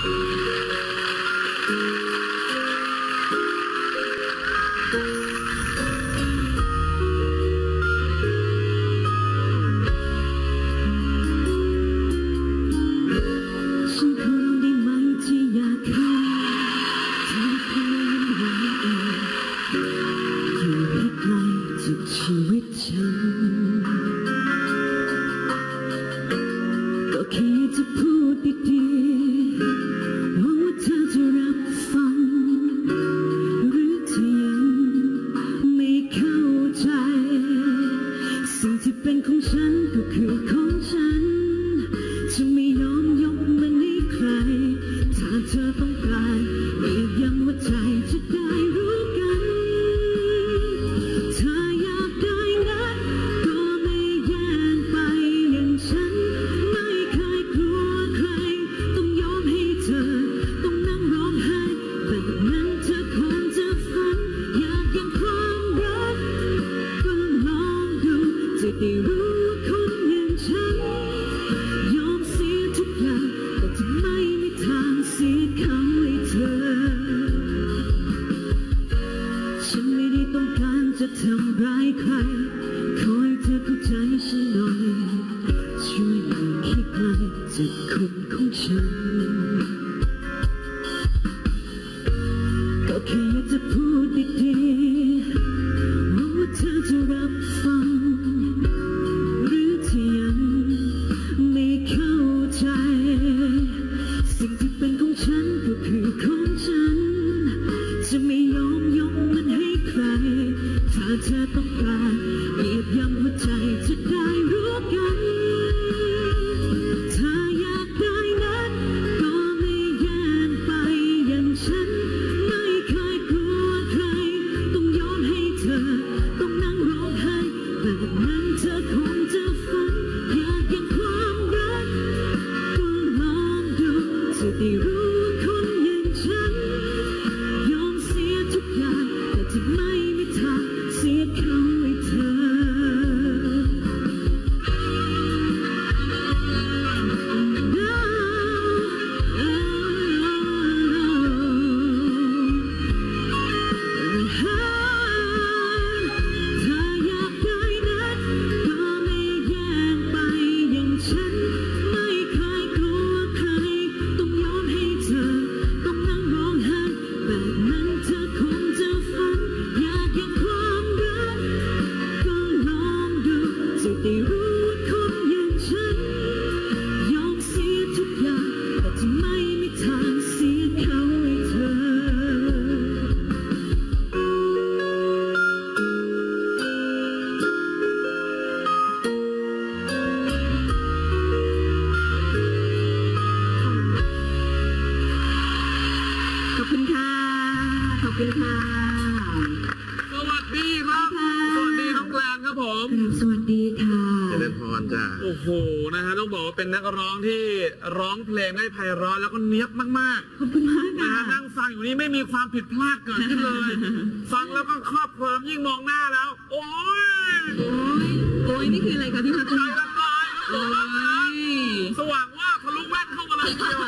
ฉั น้องแกลนครับผมสวัสดีค่ะเจริญพรจ้ะโอ้โหนะฮะต้องบอกว่าเป็นนักร้องที่ร้องเพลงได้ไพเราะแล้วก็เนี้ยบมากขอบคุณมากๆนะค่ะฮะนั่งฟังอยู่นี่ไม่มีความผิดพลาดเกิดขึ้นเลย ฟังแล้วก็ครอบเคลิมยิ่งมองหน้าแล้ว โอ้ยโอ้ยโอ้ยนี่คืออะไรคะพี่พักใจละลายแล้วโอ้ผมนะยสว่างว่าทะลุแว่นเข้ามาเลยทีเดียว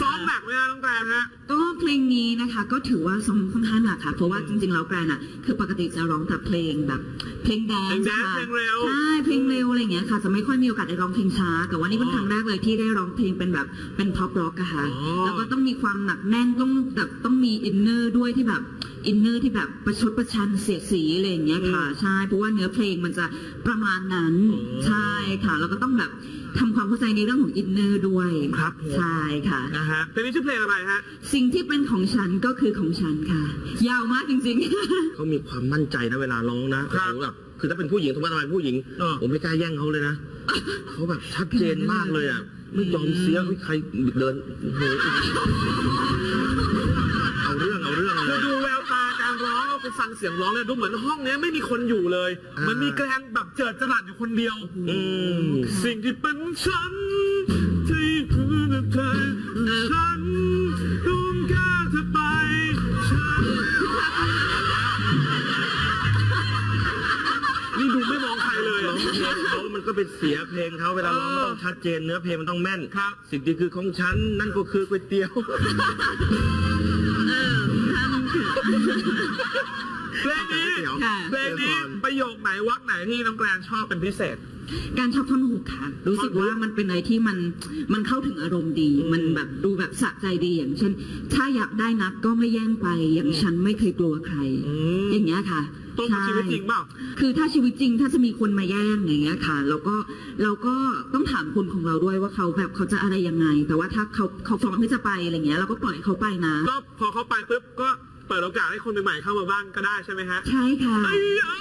ซ้อมหนักไหมฮะน้องแกลนฮะก็เพลงนี้นะคะก็ถือว่าซ้อมค่อนข้างหนักค่ะ เพราะว่าจริงๆแล้วแกรนอะคือปกติจะร้องแต่เพลงแบบเพลงแดนเพลงซ์แดนซ์ค่ะเพลงเร็วใช่เพลงเร็วอะไรอย่างเงี้ยค่ะจะไม่ค่อยมีโอกาสได้ร้องเพลงช้า แต่ว่านี่เป็นครั้งแรกเลยที่ได้ร้องเพลงเป็นแบบเป็นพ็อปร็อกอะค่ะอ๋อแล้วก็ต้องมีความหนักแน่นต้องแบบต้องมีอินเนอร์ด้วยที่แบบอินเนอร์ที่แบบประชดประชันเสียดสีอะไรอย่างเงี้ยค่ะใช่เพราะว่าเนื้อเพลงมันจะประมาณนั้นใช่ค่ะแล้วก็ต้องแบบ ทำความเข้าใจในเรื่องของอินเนอร์ด้วยครับผม ใช่ค่ะ นะฮะเพลงนี้ชื่อเพลงอะไรฮะ สิ่งที่เป็นของฉันก็คือของฉันค่ะ ยาวมากจริงๆ เขามีความมั่นใจนะเวลาร้องนะครับเขาแบบคือถ้าเป็นผู้หญิงสมมติว่าเป็นผู้หญิงเออ ผมไม่กล้าแย่งเขาเลยนะเขาแบบชัดเจนมากเลยอะ ไม่ยอมเสียเฮ้ยใครเดินโอ้โหเอาเรื่องเอาเรื่องเลคือย ดูแววตาการร้องแล้วไปฟังเสียงร้องเนี่ยดูเหมือนห้องเนี้ยไม่มีคนอยู่เลย อ่ามั มันมีแกลนแบบเจิดจรัสอยู่คนเดียวอืมสิ่งที่เป็นฉันที่คือเธอฉัน นี่ดูไม่มองใครเลยร้องเพลงเขามันก็ไปเสียเพลงเขาเวลาร้องมันต้องชัดเจนเนื้อเพลงมันต้องแม่นครับ สิ่งที่คือของฉันนั่นก็คือก๋วยเตี๋ยวเพลงนี้ค่ะเพลงนี้ประโยคไหนวักไหนที่น้องแกรนชอบเป็นพิเศษ การชอบท่อนฮุกค่ะ รู้สึกว่ามันเป็นอะไรที่มันมันเข้าถึงอารมณ์ดี มันแบบดูแบบสะใจดีอย่างเช่น ถ้าอยากได้นักก็ไม่แย่งไป อย่างฉันไม่เคยกลัวใครอืมอย่างเงี้ยค่ะ ตรงกับชีวิตจริงเปล่า คือถ้าชีวิตจริงถ้าจะมีคนมาแย่งอย่างเงี้ยค่ะเราก็เราก็ต้องถามคนของเราด้วยว่าเขาแบบเขาจะอะไรยังไง แต่ว่าถ้าเขาเขาฟ้องที่จะไปอะไรเงี้ยเราก็ปล่อยเขาไปนะ ก็พอเขาไปปุ๊บก็เปิดโอกาสให้คนใหม่ๆเข้ามาบ้างก็ได้ใช่ไหมฮะ ใช่ค่ะไอ้ยา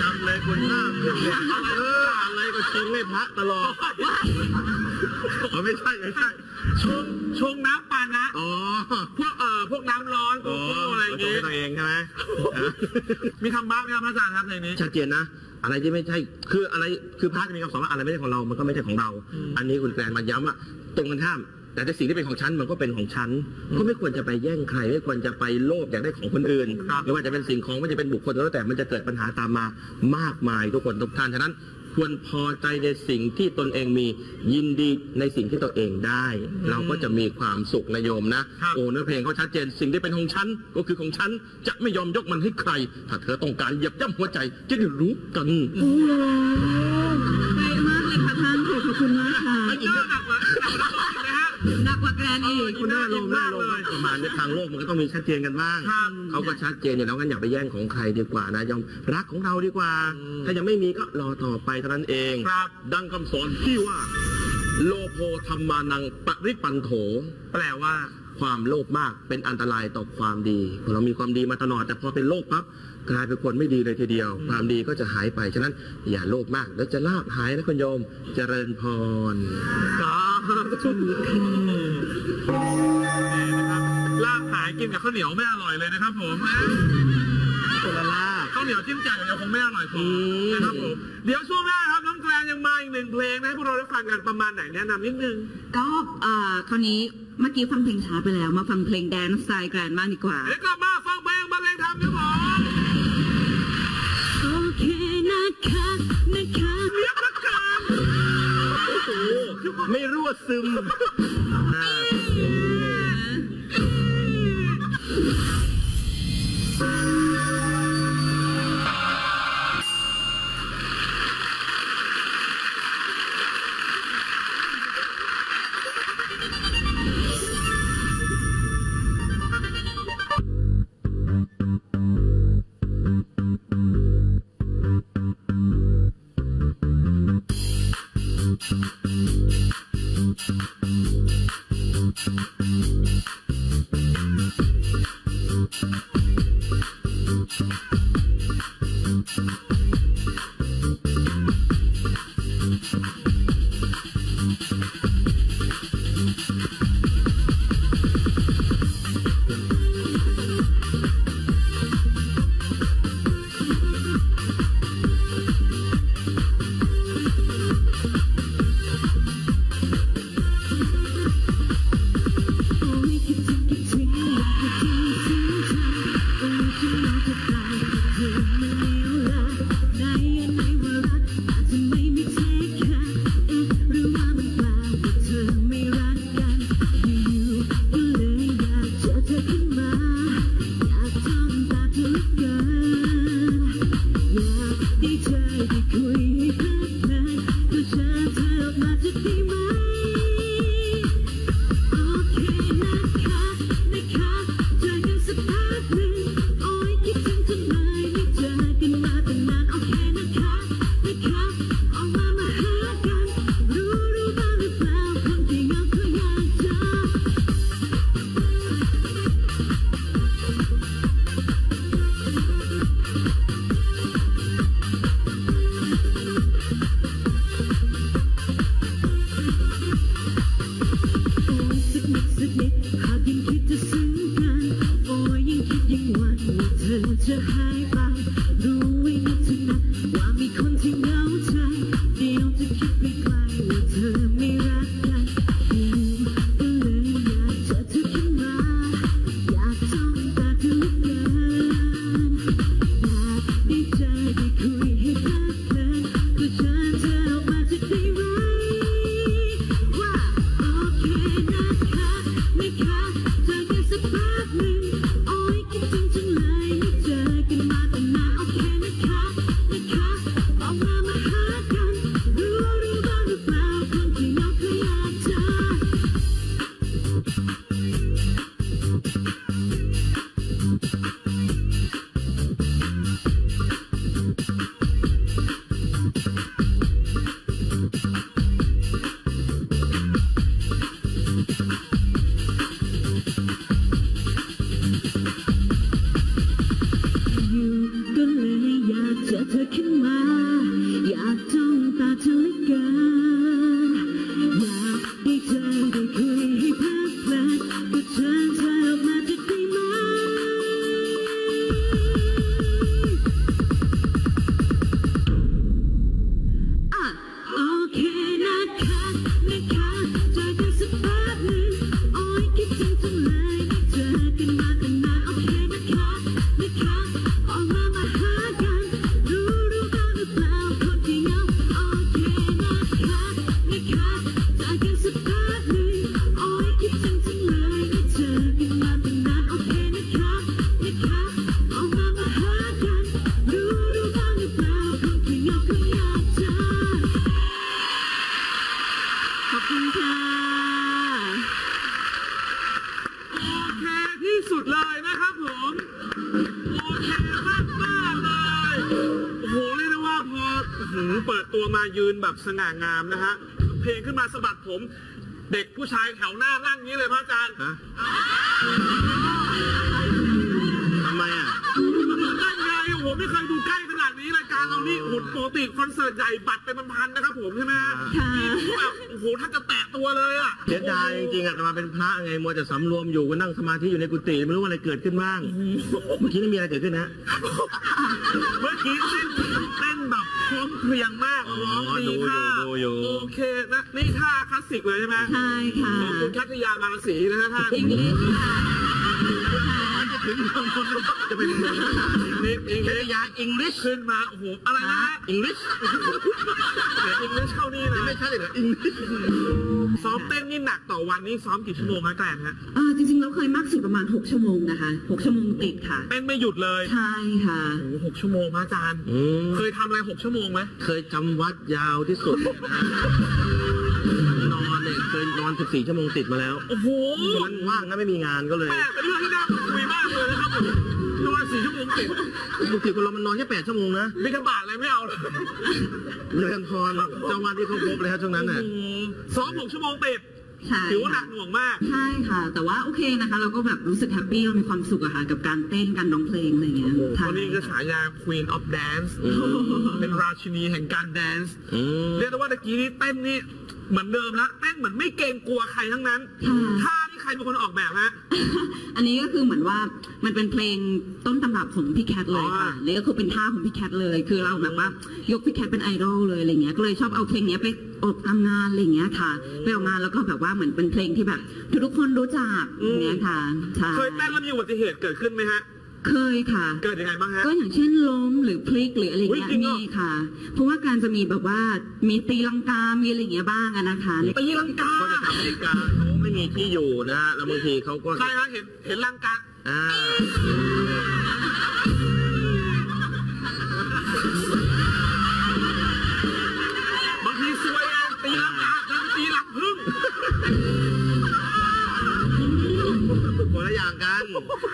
จำเลยคนหน้าเพื่อนเนี่ยเอออะไรก็ชงให้พระตลอดเอาไม่ใช่ไม่ใช่ชงชงน้ำปานะ อ๋อ พวกเอ่อพวกน้ำร้อนโกโก้อะไรอย่างเงี้งี้ตัวเองใช่ไหมมีคำบ้าไหมครับพระอาจารย์ครับในนี้ชัดเจนนะอะไรที่ไม่ใช่ คืออะไร คือพระจะมีคำสอนว่าอะไรไม่ใช่ของเรา มันก็ไม่ใช่ของเรา อันนี้คุณแกรนมาย้ำว่าตรงกันข้าม แต่ถ้าสิ่งที่เป็นของฉันมันก็เป็นของฉัน ก็ไม่ควรจะไปแย่งใคร ไม่ควรจะไปโลภอยากได้ของคนอื่น ไม่ว่าจะเป็นสิ่งของไม่ว่าจะเป็นบุคคลแล้วแต่ มันจะเกิดปัญหาตามมามากมายทุกคนทุกท่าน ฉะนั้น ควรพอใจในสิ่งที่ตนเองมียินดีในสิ่งที่ตัวเองได้ เราก็จะมีความสุขนะโยมนะครับโอ้เนื้อเพลงเขาชัดเจนสิ่งที่เป็นของฉันก็คือของฉันจะไม่ยอมยกมันให้ใคร ถ้าเธอต้องการเหยียบย่ำหัวใจจะได้รู้กันโอ้โหไปมากเลยค่ะท่านขอบคุณมากค่ะมันก็ หนักกว่านะฮะหนักกว่าแกรนอีกคุณหน้าลงหน้าลงประมาณในทางโลกมันก็ต้องมีชัดเจนกันบ้างครับเขาก็ชัดเจนอยู่แล้วงั้นอย่าไปแย่งของใครดีกว่านะยอมรักของเราดีกว่า ถ้ายังไม่มีก็รอต่อไปเท่านั้นเองครับดังคำสอนที่ว่า โลโพธรรมานังปริปันโถ แปลว่าความโลภมากเป็นอันตรายต่อความดีเรามีความดีมาตลอดแต่พอเป็นโลภปั๊บ กลายเป็นคนไม่ดีเลยทีเดียว ความดีก็จะหายไป ฉะนั้นอย่าโลภมาก แล้วจะลาบหายนะคุณโยม เจริญพรสาธุนี่นะครับลาบหายกินกับข้าวเหนียวไม่อร่อยเลยนะครับ ผมคนละลาบข้าวเหนียวจิ้มแจ่วอย่างเดียวคงไม่อร่อยพอมนะครับผมเดี๋ยวช่วงหน้าครับน้องแกรนยังมาอีกหนึ่งเพลงนะให้พวกเราได้ฟังกันประมาณไหนแนะนำนิดนึงก็เอ่อคราวนี้เมื่อกี้ฟังเพลงช้าไปแล้ว มาฟังเพลงแดนซ์สไตล์แกรนด์บ้างดีกว่า เดี๋ยวกลับมาฟังเพลงบรรเลงธรรมครับผม ไม่รั่วซึม อ่า Taking my สง่างามนะฮะ เพลงขึ้นมาสะบัดผม เด็กผู้ชายแถวหน้านั่งนี้เลยพระอาจารย์ฮะทำไมอะนั่นไงโอ้โหไม่เคยดูใกล้ขนาดนี้รายการเรานี่หุ่นปกติคอนเสิร์ตใหญ่บัตรเป็นพันๆนะครับผมใช่ไหมฮะค่ะ นี่แบบโอ้โหถ้าจะแตะตัวเลยอะ เสียดายจริงๆอะแต่มาเป็นพระไงมัวแต่สำรวมอยู่ก็นั่งสมาธิอยู่ในกุฏิไม่รู้ว่าอะไรเกิดขึ้นบ้าง เมื่อกี้ไม่มีอะไรเกิดขึ้นนะ เมื่อกี้ พร้อมเพรียงมากร้องดีดูอยู่ท่าดูอยู่โอเคนะนี่ท่าคลาสสิกเลยใช่ไหมใช่ค่ะของคุณคัตยามาราศีนะฮะท่าอินี้งลิชค่ะมันจะถึงบางคนจะเป็นเมืองนะนี่เองเยาอังกฤษขึ้นมาโอ้โหอะไรนะฮะอังกฤษ เดี๋ยวอิงลิชเข้านี่นะไม่ใช่เหรออังกฤษซ้อมเต้นนี่หนักต่อวันนี่ซ้อมกี่ชั่วโมงคะแกลนฮะเออจริงๆแล้วเคยมากสุดประมาณ 6 ชั่วโมงนะคะ6ชั่วโมงติดค่ะ เต้นไม่หยุดเลยใช่ค่ะโอ้โหหกชั่วโมงพระอาจารย์ อืมเคยทำอะไรหกชั่วโมงไหมเคยจำวัดยาวที่สุดนะนอนเนี่ยเคยนอน 14 ชั่วโมงติดมาแล้วโอ้โหตอนนั้นว่างนะไม่มีงานก็เลยแม่เป็นเรื่องที่น่าคุยมากเลยนะครับผม ปกติคนเรามันนอนแค่8ชั่วโมงนะบิณฑบาตอะไรไม่เอาเลยเรือนพรเจ้าวันที่เขาพบเลยครับช่วงนั้นน่ะโอ้โหซ้อมหกชั่วโมงติดใช่ถือว่าหนัค่ะกหน่วงมาก ใช่ค่ะ แต่ว่าโอเคนะคะ เราก็แบบรู้สึกแฮปปี้เรามีความสุขอะค่ะกับการเต้นการร้องเพลงอะไรอย่างเงี้ยใช่คนนี้ก็ฉายา Queen of Dance เป็นราชินีแห่งการแดนซ์อืมเรียกได้ว่าตะกี้นี้เต้นนี่ เหมือนเดิมละเต้นเหมือนไม่เกรงกลัวใครทั้งนั้นท่าที่ใครเป็นคนออกแบบฮะ อันนี้ก็คือเหมือนว่ามันเป็นเพลงต้นตำรับของพี่แคทเลยค่ะอ๋อ นี่ก็คือเป็นท่าของพี่แคทเลย คือเราแบบว่ายกพี่แคทเป็นไอดอลเลยอะไรเงี้ย ก็เลยชอบเอาเพลงเนี้ยไปออกตามงานอะไรเงี้ยค่ะ ไปออกงานแล้วก็แบบว่าเหมือนเป็นเพลงที่แบบ ทุกๆคนรู้จักอย่างเงี้ยค่ะ ใช่ เคยเต้นแล้วมีอุบัติเหตุเกิดขึ้นไหมฮะ เคยค่ะ เกิดยังไงบ้างฮะ ก็อย่างเช่นล้มหรือพลิกหรืออะไรเงี้ยอุ๊ยจริงเหรอ มีค่ะ เพราะว่าการจะมีแบบว่ามีตีลังกา มีอะไรเงี้ยบ้างอะนะคะ ตีลังกาก็จะทำในการเขาไม่มีที่อยู่นะฮะแล้วบางทีเขาก็ใช่ฮะเห็นเห็นลังกา อ่า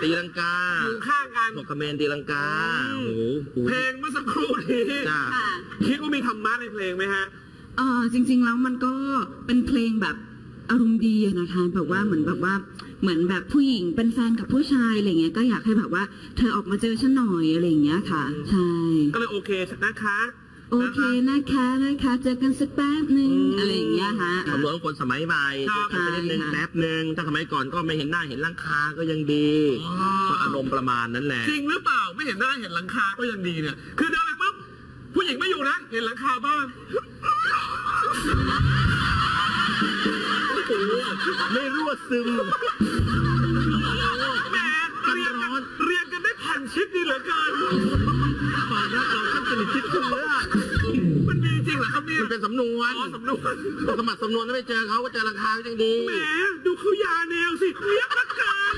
ตีลังกาอยู่ข้างกันหกคเมนตีลังกาโอ้โหเพลงเมื่อสักครู่นี้จ้าค่ะคิดว่ามีธรรมะในเพลงไหมฮะเออจริง ๆ แล้วมันก็เป็นเพลงแบบอารมณ์ดีอะนะคะแบบว่าเหมือนแบบว่าเหมือนแบบผู้หญิงเป็นแฟนกับผู้ชายอะไรเงี้ยก็อยากให้แบบว่า เธอออกมาเจอฉันหน่อยอะไรอย่างเงี้ยค่ะ ใช่ ก็เลยโอเคนะคะ โอเคนะคะนะคะเจอกันสักแป๊บหนึ่งอะไรอย่างเงี้ยฮะ สำนวนของคนสมัยใหม่ครับทำไปนิดนึงใช่ค่ะ แป๊บหนึ่งถ้าสมัยก่อนก็ไม่เห็นหน้าเห็นร่างคาก็ยังดีก็อารมณ์ประมาณนั้นแหละ จริงหรือเปล่าไม่เห็นหน้าเห็นหลังคาก็ยังดีเนี่ย คือเดินไปปุ๊บผู้หญิงไม่อยู่นะ เห็นหลังคาบ้างโอ้โหไม่รั่วซึม แหมเรียนกันเรียนกันได้พันชิดดีเหลือเกิน มาแล้วเราต้องสนิทชิดเชื้อมันมีจริ งเหรอครับเนี่ยมันเป็นสำนวนอ๋อสำนวนสมัครสำนวนแล้วไม่เจอเขาก็เจอราคาก็ยังดี แหมดูเขายาแนวสิเรียบนักเกิน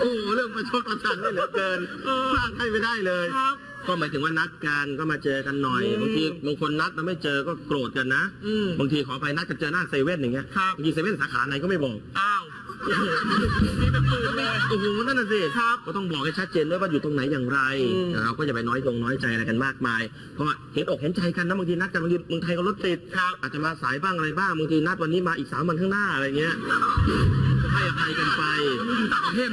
โอ้โหเรื่องประชดประชันนี่เหลือเกินเออพลาดให้ไม่ได้เลย ครับ ก็หมายถึงว่านัดกันก็มาเจอกันหน่อยอืมบางทีบางคนนัดแล้วไม่เจอก็โกรธกันนะอืมบางทีขอไปนัดกันเจอหน้าเซเว่นอย่างเงี้ยครับบางทีเซเว่นสาขาไหนก็ไม่บอกอ้าวโอ้โหมีแต่ปืนเลยโอ้โหนั่นน่ะสิครับก็ต้องบอกให้ชัดเจนด้วยว่าอยู่ตรงไหนอย่างไรอืมเราก็อย่าไปน้อยตรงน้อยใจอะไรกันมากมายเพราะว่าเห็นอกเห็นใจกันนะบางทีนัดกันบางทีเมืองไทยก็รถติดครับอาจจะมาสายบ้างอะไรบ้างบางทีนัดวันนี้มาอีกสามวันข้างหน้าอะไรเงี้ย ให้อภัยกันไปอยู่ต่างประเทศ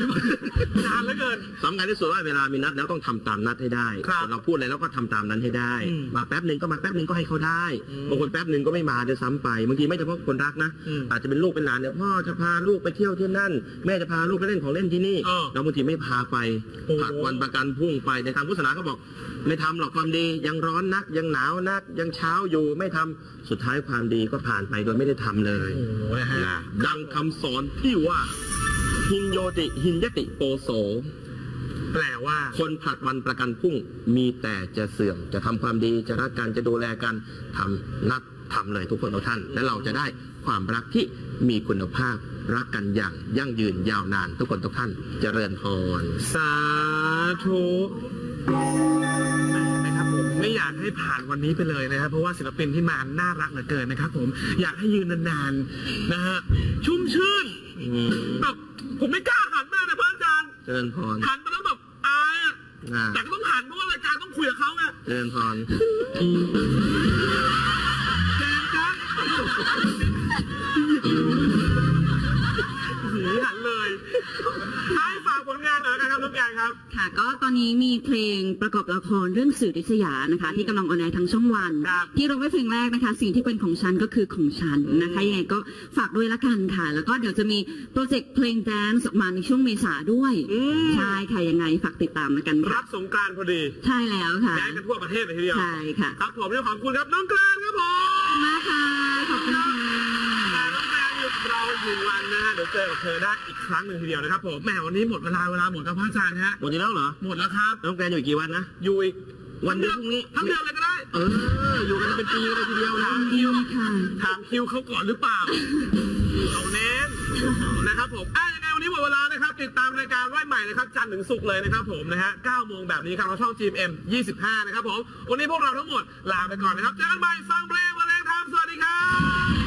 นานเหลือเกินสำคัญที่สุดว่าเวลามีนัดแล้วต้องทำตามนัดให้ได้ครับเราพูดอะไรแล้วก็ทำตามนั้นให้ได้อืมมาแป๊บหนึ่งก็มาแป๊บหนึ่งก็ให้เขาได้อืมบางคนแป๊บหนึ่งก็ไม่มาเดี๋ยวซ้ำไป บางทีไม่เฉพาะคนรักนะอืมอาจจะเป็นลูกเป็นหลานเนี่ยพ่อจะพาลูกไปเที่ยวที่นั่น แม่จะพาลูกไปเล่นของเล่นที่นี่เออแล้วบางทีไม่พาไปโอ้โหผัดวันประกันพรุ่งไป ในทางพุทธศาสนาเขาบอก ไม่ทำหรอกความดียังร้อนนักยังหนาวนักยังเช้าอยู่ไม่ทำสุดท้ายความดีก็ผ่านไปโดยไม่ได้ทำเลยโอ้โหนะฮะนะดังคำสอนที่ว่า หินโยติหินยติโปโส แปลว่า คนผลัดวันประกันพรุ่งมีแต่จะเสื่อม จะทำความดีจะรักกันจะดูแลกันทำนัดทำเลยทุกคนทุกท่าน และเราจะได้ความรักที่มีคุณภาพรักกันอย่างยั่งยืนยาวนานทุกคนทุกท่านเจริญพรสาธุนะครับผม ไม่อยากให้ผ่านวันนี้ไปเลยนะครับ เพราะว่าศิลปินที่มาน่ารักเหลือเกินนะครับ ผมอยากให้ยืนนานๆนะฮะชุ่มชื่นอืมแบบผมไม่กล้าหันหน้าเลยพระอาจารย์เจริญพรหันไปแล้วแบบอายอะนะแต่ก็ต้องหันเพราะว่ารายการต้องคุยกับเขาไงเจริญพรแกนกันหือหันเลย ครับน้องแกนครับ ค่ะ ก็ตอนนี้มีเพลงประกอบละครเรื่องสื่อริษยานะคะ ที่กำลังออนแอร์ทางช่องวัน ครับ ที่เราไว้เพลงแรกนะคะ สิ่งที่เป็นของฉันก็คือของฉันนะคะยังไงก็ฝากด้วยละกันค่ะ แล้วก็เดี๋ยวจะมีโปรเจกต์เพลงแดนซ์ออกมาในช่วงเมษาด้วยอืม ใช่ค่ะยังไงฝากติดตามละกันรัค่ะบสงกรารพอดีใช่แล้วค่ะแดนกันทั่วประเทศเลยทีเดียว ใช่ค่ะ ครับผมเรื่องของคุณครับน้องแกลนครับผมมากค่ะ ขอบคุณค่ะ เดี๋ยวเจอกับเธอได้อีกครั้งหนึ่งทีเดียวนะครับผมแหมวันนี้หมดเวลาเวลาหมดกับพระอาจารย์ฮะหมดแล้วเหรอหมดแล้วครับน้องแกรนอยู่อีกกี่วันนะอยู่อีกวันเดียวพรุ่งนี้ทั้งเดือนเลยก็ได้ เออ อยู่กันเป็นปีเลยทีเดียวนะดีค่ะถามคิวเขาก่อนหรือเปล่าเอาเน้นนะครับผมอะยังไงวันนี้หมดเวลานะครับ ติดตามรายการไหวใหม่นะครับ จันทร์ถึงศุกร์เลยนะครับผมนะฮะ9โมงแบบนี้ครับเราช่อง GMM 25 นะครับผม วันนี้พวกเราทั้งหมดลาไปก่อนนะครับเจอกันใหม่ฟังเพลงมาแรงทำสวัสดีครับ